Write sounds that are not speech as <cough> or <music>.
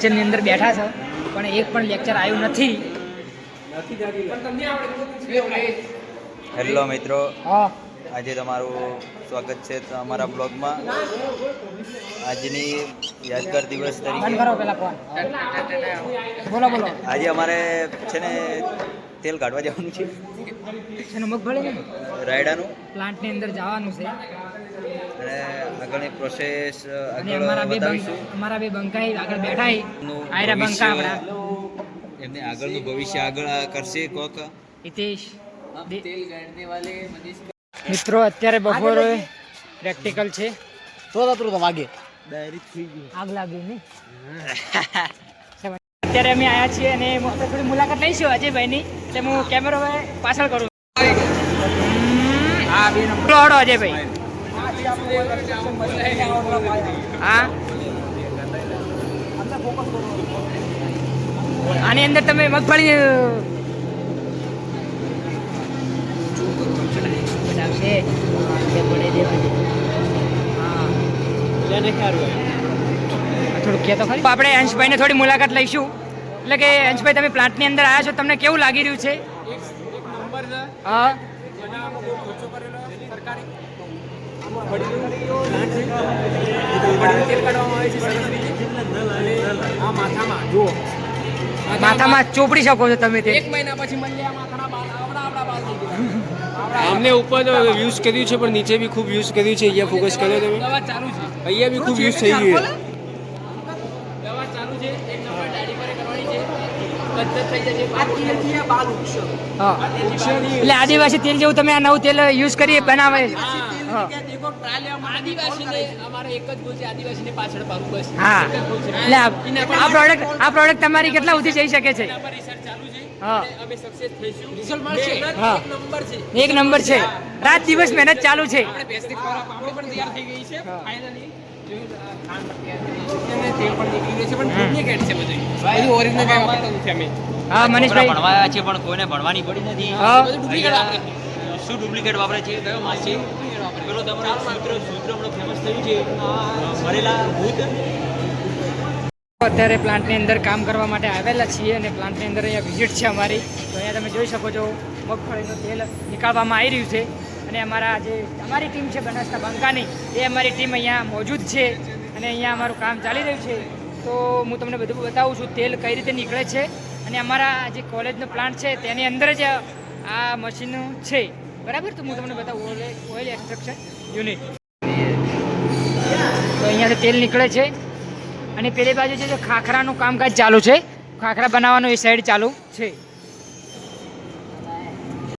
લેક્ચરની અંદર બેઠા છો પણ એક પણ લેક્ચર આવ્યું નથી. હેલો મિત્રો. હા. આજે તમારું સ્વાગત છે અમારા બ્લોગમાં. આજની યાદગાર દિવસ તરીકે. બોલો બોલો. આજે અમારે છે ને તેલ કાઢવા જવાનું છે. શેનું મગફળી ને? રાયડાનું. પ્લાન્ટની અંદર જવાનું છે. અને આગળની પ્રોસેસ અને આગળ અમારા બે અમારા બે બંકાઈ આગળ બેઠા આયરા બંકા આપણા. એમને આગળનું ભવિષ્ય આગળ કરશે કોક. હિતેશ મિત્રો અત્યારે બપોરે પ્રેક્ટિકલ છે. તો તો વાગે. આગ લાગી ને? <laughs> અત્યારે અમે આયા છીએ અને થોડી મુલાકાત લઈશું અજયભાઈની. એટલે હું કેમેરો પાછળ કરું. હડો અજયભાઈ હા? આની અંદર તમે મગફળી થોડુંક કહેતો ખરી. આપણે અંશભાઈને થોડી મુલાકાત લઈશું. એટલે કે અંશભાઈ તમે પ્લાન્ટની અંદર આવ્યા છો તમને કેવું લાગી રહ્યું છે? હા. માથામાં ચોપડી શકો છો તમે તે. અમને ઉપર યુઝ કર્યું છે પણ નીચે બી ખૂબ યુઝ કર્યું છે અહીંયા ફોકસ કર્યો તમે. અહીંયા બી ખૂબ યુઝ થઈ ગયું છે. હા. એટલે આદિવાસી તેલ જેવું તમે આ નવું તેલ યુઝ કરી બનાવે. હા. હા. એટલે આ આ પ્રોડક્ટ આ પ્રોડક્ટ તમારી કેટલા સુધી જઈ શકે છે? એક નંબર છે. રાત દિવસ મહેનત ચાલુ છે. હા મનીષભાઈ. ભણવા આવ્યા છે પણ કોઈને ભણવાની પડી નથી. શું ડુપ્લિકેટ વાપરે? છે? કયો માલ છે? પેલો તમારો સૂત્ર સૂત્ર હમણાં ફેમસ થયું છે. ભૂત. અત્યારે પ્લાન્ટની અંદર કામ કરવા માટે આવેલા છીએ અને પ્લાન્ટની અંદર અહીંયા વિઝિટ છે અમારી. તો અહીંયા તમે જોઈ શકો છો મગફળીનું તેલ નીકાળવામાં આવી રહ્યું છે. અને અમારા જે અમારી ટીમ છે બનાસના બંકાની, એ અમારી ટીમ અહીંયા મોજૂદ છે અને અહીંયા અમારું કામ ચાલી રહ્યું છે. તો હું તમને બધું બતાવું છું, તેલ કઈ રીતે નીકળે છે અને અમારા જે કોલેજનો પ્લાન્ટ છે, તેની અંદર જ આ મશીન છે. બરાબર? તો હું તમને બતાવું ઓઇલ ઓઇલ એક્સટ્રક્શન યુનિટ તો અહીંયાથી તેલ નીકળે છે અને પેલી બાજુ છે જે ખાખરાનું કામકાજ ચાલુ છે. ખાખરા બનાવવાનું એ સાઈડ ચાલુ છે.